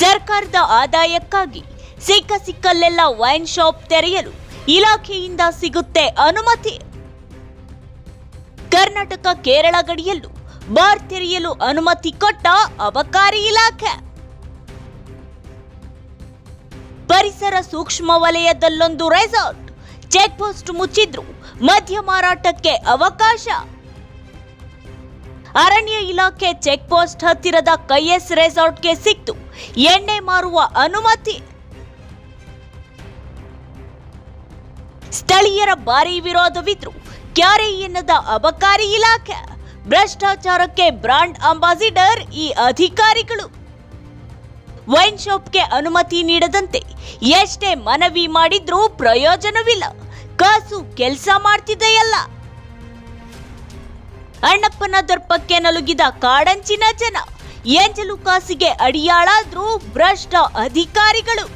ಸರ್ಕಾರದ ಆದಾಯಕ್ಕಾಗಿ ಸಿಕ್ಕ ಸಿಕ್ಕಲ್ಲೆಲ್ಲ ವೈನ್ ಶಾಪ್ ತೆರೆಯಲು ಇಲಾಖೆಯಿಂದ ಸಿಗುತ್ತೆ ಅನುಮತಿ. ಕರ್ನಾಟಕ ಕೇರಳ ಗಡಿಯಲ್ಲೂ ಬಾರ್ ತೆರೆಯಲು ಅನುಮತಿ ಕೊಟ್ಟ ಅಬಕಾರಿ ಇಲಾಖೆ. ಪರಿಸರ ಸೂಕ್ಷ್ಮ ವಲಯದಲ್ಲೊಂದು ರೆಸಾರ್ಟ್ ಚೆಕ್ ಪೋಸ್ಟ್ ಮುಚ್ಚಿದ್ರು ಮದ್ಯ ಮಾರಾಟಕ್ಕೆ ಅವಕಾಶ. ಅರಣ್ಯ ಇಲಾಖೆ ಚೆಕ್ ಪೋಸ್ಟ್ ಹತ್ತಿರದ ಕೈಎಸ್ ರೆಸಾರ್ಟ್ಗೆ ಸಿಕ್ತು. ಎಣ್ಣೆ ಮಾರುವ ಅನುಮತಿ. ಸ್ಥಳೀಯರ ಭಾರಿ ವಿರೋಧವಿದ್ರು. ಕ್ಯಾರೆ ಎನ್ನದ ಅಬಕಾರಿ ಇಲಾಖೆ. ಭ್ರಷ್ಟಾಚಾರಕ್ಕೆ ಬ್ರಾಂಡ್ ಅಂಬಾಸಿಡರ್ ಈ ಅಧಿಕಾರಿಗಳು. ವೈನ್ ಶಾಪ್ಗೆ ಅನುಮತಿ ನೀಡದಂತೆ ಎಷ್ಟೇ ಮನವಿ ಮಾಡಿದ್ರೂ ಪ್ರಯೋಜನವಿಲ್ಲ. ಕಾಸು ಕೆಲಸ ಮಾಡ್ತಿದೆಯಲ್ಲ. ಅಣ್ಣಪ್ಪನ ದರ್ಪಕ್ಕೆ ನಲುಗಿದ ಕಾಡಂಚಿನ ಜನ, ಏಂಜಲು ಕಾಸಿಗೆ ಅಡಿಯಾಳಾದ್ರೂ ಭ್ರಷ್ಟ ಅಧಿಕಾರಿಗಳು.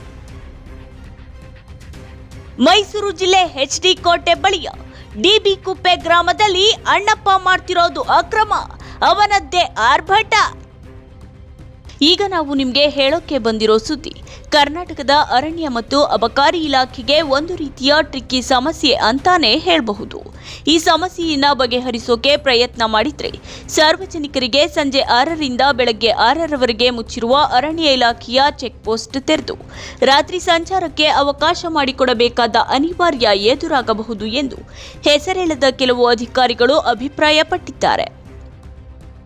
ಮೈಸೂರು ಜಿಲ್ಲೆ ಎಚ್ ಡಿ ಕೋಟೆ ಬಳಿಯ ಡಿಬಿ ಕುಪ್ಪೆ ಗ್ರಾಮದಲ್ಲಿ ಅಣ್ಣಪ್ಪ ಮಾಡ್ತಿರೋದು ಅಕ್ರಮ, ಅವನದ್ದೇ ಆರ್ಭಟ. ಈಗ ನಾವು ನಿಮಗೆ ಹೇಳೋಕ್ಕೆ ಬಂದಿರೋ ಸುದ್ದಿ. ಕರ್ನಾಟಕದ ಅರಣ್ಯ ಮತ್ತು ಅಬಕಾರಿ ಇಲಾಖೆಗೆ ಒಂದು ರೀತಿಯ ಟ್ರಿಕ್ಕಿ ಸಮಸ್ಯೆ ಅಂತಾನೆ ಹೇಳಬಹುದು. ಈ ಸಮಸ್ಯೆಯನ್ನ ಬಗೆಹರಿಸೋಕೆ ಪ್ರಯತ್ನ ಮಾಡಿದ್ರೆ, ಸಾರ್ವಜನಿಕರಿಗೆ ಸಂಜೆ ಆರರಿಂದ ಬೆಳಗ್ಗೆ ಆರರವರೆಗೆ ಮುಚ್ಚಿರುವ ಅರಣ್ಯ ಇಲಾಖೆಯ ಚೆಕ್ ಪೋಸ್ಟ್ ತೆರೆದು, ರಾತ್ರಿ ಸಂಚಾರಕ್ಕೆ ಅವಕಾಶ ಮಾಡಿಕೊಡಬೇಕಾದ ಅನಿವಾರ್ಯ ಎದುರಾಗಬಹುದು ಎಂದು ಹೆಸರೆಳೆದ ಕೆಲವು ಅಧಿಕಾರಿಗಳು ಅಭಿಪ್ರಾಯಪಟ್ಟಿದ್ದಾರೆ.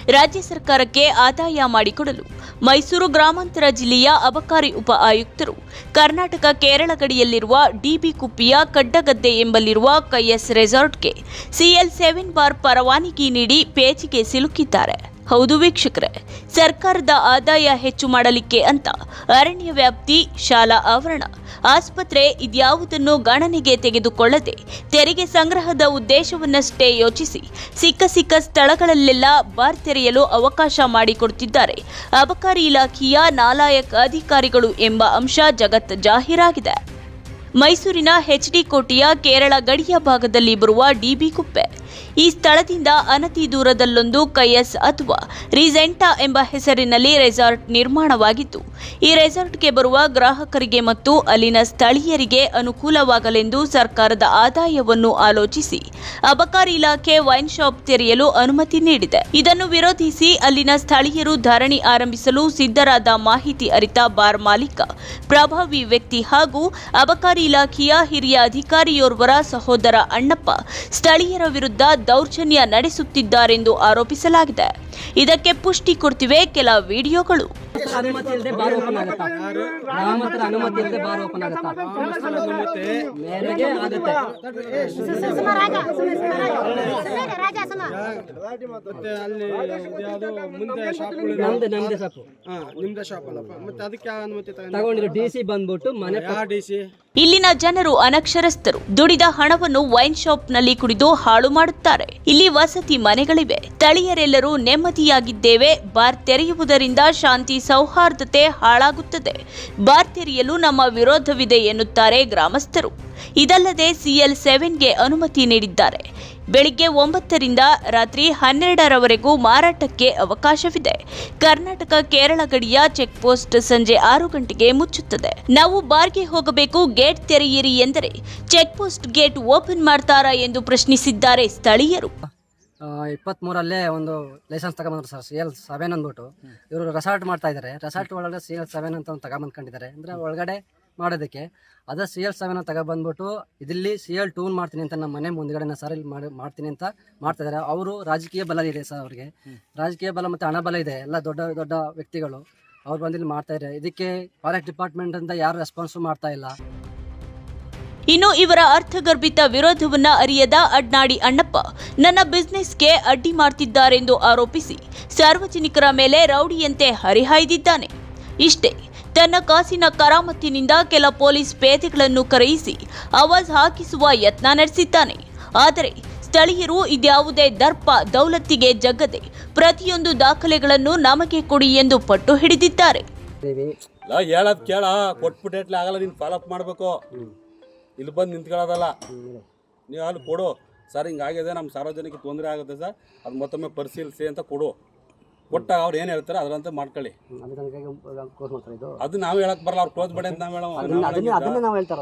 ರಾಜ್ಯ ಸರ್ಕಾರಕ್ಕೆ ಆದಾಯ ಮಾಡಿಕೊಡಲು ಮೈಸೂರು ಗ್ರಾಮಾಂತರ ಜಿಲ್ಲೆಯ ಅಬಕಾರಿ ಉಪ ಆಯುಕ್ತರು, ಕರ್ನಾಟಕ ಕೇರಳ ಗಡಿಯಲ್ಲಿರುವ ಡಿಬಿ ಕುಪ್ಪಿಯ ಕಡ್ಡಗದ್ದೆ ಎಂಬಲ್ಲಿರುವ ಕೈಎಸ್ ರೆಸಾರ್ಟ್ಗೆ ಸಿಎಲ್ ಸೆವೆನ್ ಬಾರ್ ಪರವಾನಗಿ ನೀಡಿ ಪೇಚಿಗೆ ಸಿಲುಕಿದ್ದಾರೆ. ಹೌದು ವೀಕ್ಷಕರೇ, ಸರ್ಕಾರದ ಆದಾಯ ಹೆಚ್ಚು ಮಾಡಲಿಕ್ಕೆ ಅಂತ ಅರಣ್ಯ ವ್ಯಾಪ್ತಿ, ಶಾಲಾ ಆವರಣ, ಆಸ್ಪತ್ರೆ ಇದ್ಯಾವುದನ್ನು ಗಣನೆಗೆ ತೆಗೆದುಕೊಳ್ಳದೆ ತೆರಿಗೆ ಸಂಗ್ರಹದ ಉದ್ದೇಶವನ್ನಷ್ಟೇ ಯೋಚಿಸಿ ಸಿಕ್ಕ ಸಿಕ್ಕ ಸ್ಥಳಗಳಲ್ಲೆಲ್ಲ ಬಾರ್ ತೆರೆಯಲು ಅವಕಾಶ ಮಾಡಿಕೊಡುತ್ತಿದ್ದಾರೆ. ಅಬಕಾರಿ ಇಲಾಖೆಯ ನಾಲಾಯಕ ಅಧಿಕಾರಿಗಳು ಎಂಬ ಅಂಶ ಜಗತ್ ಜಾಹೀರಾಗಿದೆ. ಮೈಸೂರಿನ ಎಚ್ಡಿ ಕೋಟೆಯ ಕೇರಳ ಗಡಿಯ ಭಾಗದಲ್ಲಿ ಬರುವ ಡಿಬಿ ಕುಪ್ಪೆ ಈ ಸ್ಥಳದಿಂದ ಅನತಿ ದೂರದಲ್ಲೊಂದು ಕೈಯಸ್ ಅಥವಾ ರಿಸೆಂಟಾ ಎಂಬ ಹೆಸರಿನಲ್ಲಿ ರೆಸಾರ್ಟ್ ನಿರ್ಮಾಣವಾಗಿತ್ತು. ಈ ರೆಸಾರ್ಟ್ಗೆ ಬರುವ ಗ್ರಾಹಕರಿಗೆ ಮತ್ತು ಅಲ್ಲಿನ ಸ್ಥಳೀಯರಿಗೆ ಅನುಕೂಲವಾಗಲೆಂದು ಸರ್ಕಾರದ ಆದಾಯವನ್ನು ಆಲೋಚಿಸಿ, ಅಬಕಾರಿ ಇಲಾಖೆ ವೈನ್ ಶಾಪ್ ತೆರೆಯಲು ಅನುಮತಿ ನೀಡಿದೆ. ಇದನ್ನು ವಿರೋಧಿಸಿ ಅಲ್ಲಿನ ಸ್ಥಳೀಯರು ಧರಣಿ ಆರಂಭಿಸಲು ಸಿದ್ಧರಾದ ಮಾಹಿತಿ ಅರಿತ ಬಾರ್ ಮಾಲೀಕ, ಪ್ರಭಾವಿ ವ್ಯಕ್ತಿ ಹಾಗೂ ಅಬಕಾರಿ ಇಲಾಖೆಯ ಹಿರಿಯ ಅಧಿಕಾರಿಯೋರ್ವರ ಸಹೋದರ ಅಣ್ಣಪ್ಪ, ಸ್ಥಳೀಯರ ವಿರುದ್ಧ ದೌರ್ಜನ್ಯ ನಡೆಸುತ್ತಿದ್ದಾರೆಂದು ಆರೋಪಿಸಲಾಗಿದೆ. ಇದಕ್ಕೆ ಪುಷ್ಟಿ ಕೊಡ್ತಿವೆ ಕೆಲ ವಿಡಿಯೋಗಳು. ಅನುಮತಿ ಇಲ್ಲದೆ ಬಾರ್ ಓಪನ್ ಆಗುತ್ತಾ? ಗ್ರಾಮ ಹತ್ರ ಅನುಮತಿ ಇಲ್ಲದೆ ಬಾರ್ ಓಪನ್ ಆಗುತ್ತಾ? ಮೇರೆಗೆ ಆಗುತ್ತೆ ಮತ್ತೆ ಅಲ್ಲಿ ಯಾವುದು ಮುಂದೆ ಶಾಪ್ಗಳು ನಮ್ದು ನಮ್ದೇ ಸಾಕು. ಹಾ ನಿಮ್ದೇ ಶಾಪ್ ಅಲ್ಲಪ್ಪ ಮತ್ತೆ ಅದಕ್ಕೆ ಯಾವ ಅನುಮತಿ ತಗೊಂಡು ತಗೊಂಡಿರೋ ಡಿ ಸಿ ಬಂದ್ಬಿಟ್ಟು ಮನೆ ಪ- ಯಾವ ಡಿ ಸಿ ಇಲ್ಲಿನ ಜನರು ಅನಕ್ಷರಸ್ಥರು. ದುಡಿದ ಹಣವನ್ನು ವೈನ್ ಶಾಪ್ನಲ್ಲಿ ಕುಡಿದು ಹಾಳು ಮಾಡುತ್ತಾರೆ. ಇಲ್ಲಿ ವಸತಿ ಮನೆಗಳಿವೆ. ಸ್ಥಳೀಯರೆಲ್ಲರೂ ನೆಮ್ಮದಿಯಾಗಿದ್ದೇವೆ. ಬಾರ್ ತೆರೆಯುವುದರಿಂದ ಶಾಂತಿ ಸೌಹಾರ್ದತೆ ಹಾಳಾಗುತ್ತದೆ. ಬಾರ್ ತೆರೆಯಲು ನಮ್ಮ ವಿರೋಧವಿದೆ ಎನ್ನುತ್ತಾರೆ ಗ್ರಾಮಸ್ಥರು. ಇದಲ್ಲದೆ ಸಿಎಲ್ ಸೆವೆನ್ಗೆ ಅನುಮತಿ ನೀಡಿದ್ದಾರೆ. ಬೆಳಿಗ್ಗೆ ಒಂಬತ್ತರಿಂದ ರಾತ್ರಿ ಹನ್ನೆರಡರವರೆಗೂ ಮಾರಾಟಕ್ಕೆ ಅವಕಾಶವಿದೆ. ಕರ್ನಾಟಕ ಕೇರಳ ಗಡಿಯ ಚೆಕ್ ಪೋಸ್ಟ್ ಸಂಜೆ ಆರು ಗಂಟೆಗೆ ಮುಚ್ಚುತ್ತದೆ. ನಾವು ಬಾರ್ಗೆ ಹೋಗಬೇಕು, ಗೇಟ್ ತೆರೆಯಿರಿ ಎಂದರೆ ಚೆಕ್ ಪೋಸ್ಟ್ ಗೇಟ್ ಓಪನ್ ಮಾಡ್ತಾರಾ ಎಂದು ಪ್ರಶ್ನಿಸಿದ್ದಾರೆ ಸ್ಥಳೀಯರು. ಇಪ್ಪತ್ಮೂರಲ್ಲೇ ಒಂದು ಲೈಸೆನ್ಸ್ ತಗೊಂಬಂದ್ರು ಸರ್ ಸಿ ಎಲ್ ಸೆವೆನ್ ಅಂದ್ಬಿಟ್ಟು. ಇವರು ರೆಸಾರ್ಟ್ ಮಾಡ್ತಾ ಇದ್ದಾರೆ ರೆಸಾರ್ಟ್ ಒಳಗಡೆ ಸಿ ಎಲ್ ಸೆವೆನ್ ಅಂತ ಒಂದು ತಗೊಂಬಂದ್ಕೊಂಡಿದ್ದಾರೆ ಅಂದರೆ ಒಳಗಡೆ ಮಾಡೋದಕ್ಕೆ ಅದೇ ಸಿ ಎಲ್ ಸೆವೆನ್ ತಗೊಬಂದ್ಬಿಟ್ಟು ಇದಿಲ್ಲಿ ಸಿ ಎಲ್ ಟೂನ್ ಮಾಡ್ತೀನಿ ಅಂತ ನಮ್ಮ ಮನೆ ಮುಂದ್ಗಡೆನ ಸರ್ ಇಲ್ಲಿ ಮಾಡಿ, ಮಾಡ್ತೀನಿ ಅಂತ ಮಾಡ್ತಾ ಇದ್ದಾರೆ ಅವರು ರಾಜಕೀಯ ಬಲ ಇದೆ ಸರ್ ಅವ್ರಿಗೆ. ರಾಜಕೀಯ ಬಲ ಮತ್ತು ಹಣ ಬಲ ಇದೆ. ಎಲ್ಲ ದೊಡ್ಡ ದೊಡ್ಡ ವ್ಯಕ್ತಿಗಳು. ಅವ್ರು ಬಂದಿಲ್ಲಿ ಮಾಡ್ತಾಯಿದ್ದಾರೆ ಇದಕ್ಕೆ ಫಾರೆಸ್ಟ್ ಡಿಪಾರ್ಟ್ಮೆಂಟಿಂದ ಯಾರು ರೆಸ್ಪಾನ್ಸು ಮಾಡ್ತಾ ಇಲ್ಲ. ಇನ್ನು ಇವರ ಅರ್ಥಗರ್ಭಿತ ವಿರೋಧವನ್ನ ಅರಿಯದ ಅಡ್ನಾಡಿ ಅಣ್ಣಪ್ಪ ನನ್ನ ಬಿಸ್ನೆಸ್ಗೆ ಅಡ್ಡಿ ಮಾಡ್ತಿದ್ದಾರೆಂದು ಆರೋಪಿಸಿ ಸಾರ್ವಜನಿಕರ ಮೇಲೆ ರೌಡಿಯಂತೆ ಹರಿಹಾಯ್ದಿದ್ದಾನೆ. ಇಷ್ಟೇ ತನ್ನ ಕಾಸಿನ ಕರಾಮತ್ತಿನಿಂದ ಕೆಲ ಪೊಲೀಸ್ ಪೇದೆಗಳನ್ನು ಕರೆಯಿಸಿ ಆವಾಜ್ ಹಾಕಿಸುವ ಯತ್ನ ನಡೆಸಿದ್ದಾನೆ. ಆದರೆ ಸ್ಥಳೀಯರು ಇದ್ಯಾವುದೇ ದರ್ಪ ದೌಲತ್ತಿಗೆ ಜಗ್ಗದೆ ಪ್ರತಿಯೊಂದು ದಾಖಲೆಗಳನ್ನು ನಮಗೆ ಕೊಡಿ ಎಂದು ಪಟ್ಟು ಹಿಡಿದಿದ್ದಾರೆ. ದೇವಿ ಇಲ್ಲ ಹೇಳೋದು ಕೇಳ ಕೊಟ್ಬಿಟ್ಟೆ ಆಗಲ್ಲ ನೀನು ಫಾಲೋಅಪ್ ಮಾಡಬೇಕು. ಇಲ್ಲಿ ಬಂದು ನಿಂತ್ಕೊಳ್ಳೋದಲ್ಲ. ನೀವು ಅಲ್ಲಿ ಕೊಡು. ಸರ್ ಹಿಂಗಾಗಿದೆ ನಮ್ಮ ಸಾರ್ವಜನಿಕ ತೊಂದರೆ ಆಗುತ್ತೆ ಸರ್. ಅದು ಮತ್ತೊಮ್ಮೆ ಪರಿಶೀಲಿಸಿ ಅಂತ ಕೊಡು. ಕೊಟ್ಟಾಗ ಅವ್ರು ಏನು ಹೇಳ್ತಾರೆ ಅದರಂತೆ ಮಾಡ್ಕೊಳ್ಳಿ. ಅದು ನಾವು ಹೇಳಕ್ ಬರಲ್ಲ ಅವ್ರು ಕ್ಲೋಸ್ ಬೇಡ ಅಂತ ನಾವು ಹೇಳೋ ಅದನ್ನ ಅದನ್ನೇ ಅದನ್ನೇ ನಾವು ಹೇಳ್ತಾ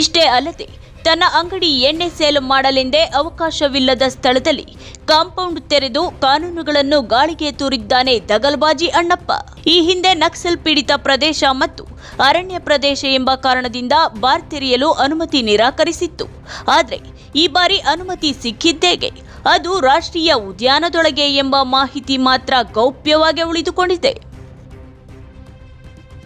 ಇಷ್ಟೇ ಅಲ್ಲದೆ ತನ್ನ ಅಂಗಡಿ ಎಣ್ಣೆ ಸೇಲ್ ಮಾಡಲೆಂದೇ ಅವಕಾಶವಿಲ್ಲದ ಸ್ಥಳದಲ್ಲಿ ಕಾಂಪೌಂಡ್ ತೆರೆದು ಕಾನೂನುಗಳನ್ನು ಗಾಳಿಗೆ ತೂರಿದ್ದಾನೆ ದಗಲ್ಬಾಜಿ ಅಣ್ಣಪ್ಪ. ಈ ಹಿಂದೆ ನಕ್ಸಲ್ ಪೀಡಿತ ಪ್ರದೇಶ ಮತ್ತು ಅರಣ್ಯ ಪ್ರದೇಶ ಎಂಬ ಕಾರಣದಿಂದ ಬಾರ್ ತೆರೆಯಲು ಅನುಮತಿ ನಿರಾಕರಿಸಿತ್ತು. ಆದರೆ ಈ ಬಾರಿ ಅನುಮತಿ ಸಿಕ್ಕಿದ್ದೇಗೆ. ಅದು ರಾಷ್ಟ್ರೀಯ ಉದ್ಯಾನದೊಳಗೆ ಎಂಬ ಮಾಹಿತಿ ಮಾತ್ರ ಗೌಪ್ಯವಾಗಿ ಉಳಿದುಕೊಂಡಿದೆ.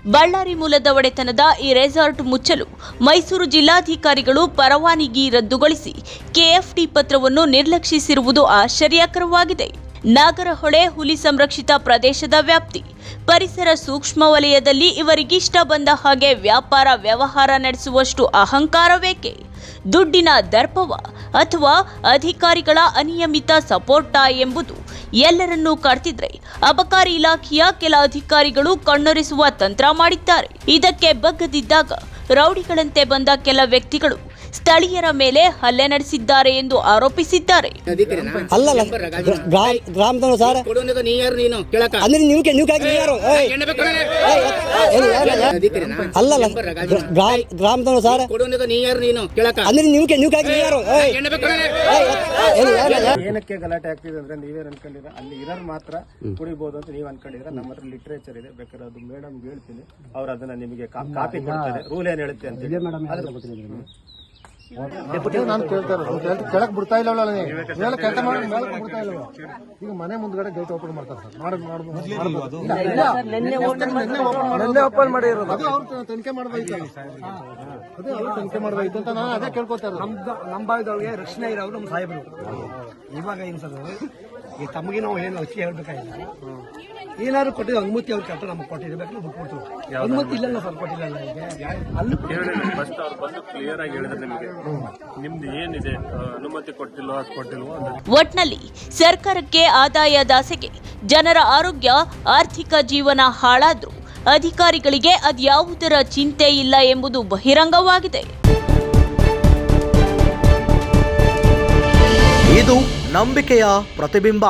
ಬಳ್ಳಾರಿ ಮೂಲದ ಒಡೆತನದ ಈ ರೆಸಾರ್ಟ್ ಮುಚ್ಚಲು ಮೈಸೂರು ಜಿಲ್ಲಾಧಿಕಾರಿಗಳು ಪರವಾನಗಿ ರದ್ದುಗೊಳಿಸಿ ಕೆಎಫ್ಡಿ ಪತ್ರವನ್ನು ನಿರ್ಲಕ್ಷಿಸಿರುವುದು ಆಶ್ಚರ್ಯಕರವಾಗಿದೆ. ನಾಗರಹೊಳೆ ಹುಲಿ ಸಂರಕ್ಷಿತ ಪ್ರದೇಶದ ವ್ಯಾಪ್ತಿ. ಪರಿಸರ ಸೂಕ್ಷ್ಮ ವಲಯದಲ್ಲಿ ಇವರಿಗಿಷ್ಟ ಬಂದ ಹಾಗೆ ವ್ಯಾಪಾರ ವ್ಯವಹಾರ ನಡೆಸುವಷ್ಟು ಅಹಂಕಾರವೇಕೆ? ದುಡ್ಡಿನ ದರ್ಪವ ಅಥವಾ ಅಧಿಕಾರಿಗಳ ಅನಿಯಮಿತ ಸಪೋರ್ಟ ಎಂಬುದು ಎಲ್ಲರನ್ನೂ ಕಾಡ್ತಿದ್ರೆ ಅಬಕಾರಿ ಇಲಾಖೆಯ ಕೆಲ ಅಧಿಕಾರಿಗಳು ಕಣ್ಣೊರೆಸುವ ತಂತ್ರ ಮಾಡಿದ್ದಾರೆ. ಇದಕ್ಕೆ ಬಗ್ಗದಿದ್ದಾಗ ರೌಡಿಗಳಂತೆ ಬಂದ ಕೆಲ ವ್ಯಕ್ತಿಗಳು ಸ್ಥಳೀಯರ ಮೇಲೆ ಹಲ್ಲೆ ನಡೆಸಿದ್ದಾರೆ ಎಂದು ಆರೋಪಿಸಿದ್ದಾರೆ. ಅಲ್ಲಲ್ಲ ಗ್ರಾಮ ಗ್ರಾಮದವ ಸರ್. ಕೊಡೋನಿಗೆ ನೀ ಯಾರು ನೀನು? ಕೇಳಕ ಅಂದ್ರೆ ನೀವು ನೀವು ಯಾರು? ಏಯ್, ಏನು? ಅಲ್ಲಲ್ಲ ಗ್ರಾಮ ಸರ್. ಯಾರು ಅಂದ್ರೆ ನೀವು ನೀವು ಏಯ್. ಏಯ್, ಏನು? ಏನಕ್ಕೆ ಗಲಾಟೆ ಆಗ್ತಿದೆ ಅಂದ್ರೆ ನೀವೇ ಅನ್ಕೊಂಡಿರ? ಅಲ್ಲಿ ಇರೋರು ಮಾತ್ರ ಕುಡಿಬಹುದು ಅಂತ ನೀವ್ ಅನ್ಕೊಂಡಿದ್ರೆ ನಮ್ಮ ಹತ್ರ ಲಿಟ್ರೇಚರ್ ಇದೆ. ಬೇಕಾದ್ರೆ ಅದು ಮೇಡಮ್ ಹೇಳ್ತೀನಿ. ಅವ್ರ ಅದನ್ನ ನಿಮಗೆ ಕಾಪಿ ಕೊಡ್ತಾರೆ. ರೂಲ್ ಏನ್ ಹೇಳುತ್ತೆ ಅಂತ ಹೇಳಿ. ನಾನು ಕೇಳ್ತಾ ಇರೋದು ಕೆಳಕ್ ಬಿಡ್ತಾ ಇಲ್ಲ ಮೇಲೆ ಕೆಲಸ ಮಾಡಿ ಮೇಲಕ್ಕೆ ಬಿಡ್ತಾ ಇಲ್ಲ ಈಗ ಮನೆ ಮುಂದ್ಗಡೆ ಗೇಟ್ ಓಪನ್ ಮಾಡ್ತಾರೆ ಸರ್. ಮಾಡೋದು ಮಾಡ್ಬೋದು ನೆನ್ನೆ ಓಪನ್ ಮಾಡಿರೋದು. ಅದೇ ಅವ್ರು ತನಿಖೆ ಮಾಡ್ಬೇಕು ಅದೇ ಅವ್ರು ತನಿಖೆ ಮಾಡ್ಬೇಕು ಅಂತ ನಾನು ಅದೇ ಕೇಳ್ಕೊತಾ ಇರೋದು. ನಮ್ಮ ಭಾಗದೊಳಗೆ ರಕ್ಷಣೆ ಇರೋರು ನಮ್ಮ ಸಾಹೇಬರು. ಇವಾಗ ಏನು ಸರ್ ಈ ತಮಗೆ ನಾವು ಏನು ಅಚ್ಚಿ ಹೇಳ್ಬೇಕಾಗಿಲ್ಲ. ಏನಾದ್ರು ಕೊಟ್ಟಿದ್ದು ಅನುಮತಿ ಅವ್ರ ಕರೆಕ್ಟ್ ನಮ್ಗೆ ಕೊಟ್ಟಿರ್ಬೇಕು ನಾವು ಕೊಡ್ತೀವಿ. ಅನುಮತಿ ಇಲ್ಲ ಸರ್ ಕೊಟ್ಟಿಲ್ಲ ನನಗೆ ಅಲ್ಲಿ ಫಸ್ಟ್ ಅವ್ರು ಬಂದು ಕ್ಲಿಯರ್ ಆಗಿ ಹೇಳಿದ್ರೆ ನಿಮಗೆ. ನಿಮ್ದು ಏನಿದೆ? ಅನುಮತಿ ಕೊಟ್ಟಿಲ್ವೋ ಅದು ಕೊಟ್ಟಿಲ್ವೋ ಒಟ್ನಲ್ಲಿ ಸರ್ಕಾರಕ್ಕೆ ಆದಾಯ ದಾಸೆಗೆ ಜನರ ಆರೋಗ್ಯ ಆರ್ಥಿಕ ಜೀವನ ಹಾಳಾದ್ರು ಅಧಿಕಾರಿಗಳಿಗೆ ಅದ್ಯಾವುದರ ಚಿಂತೆ ಇಲ್ಲ ಎಂಬುದು ಬಹಿರಂಗವಾಗಿದೆ. ಇದು ನಂಬಿಕೆಯ ಪ್ರತಿಬಿಂಬ.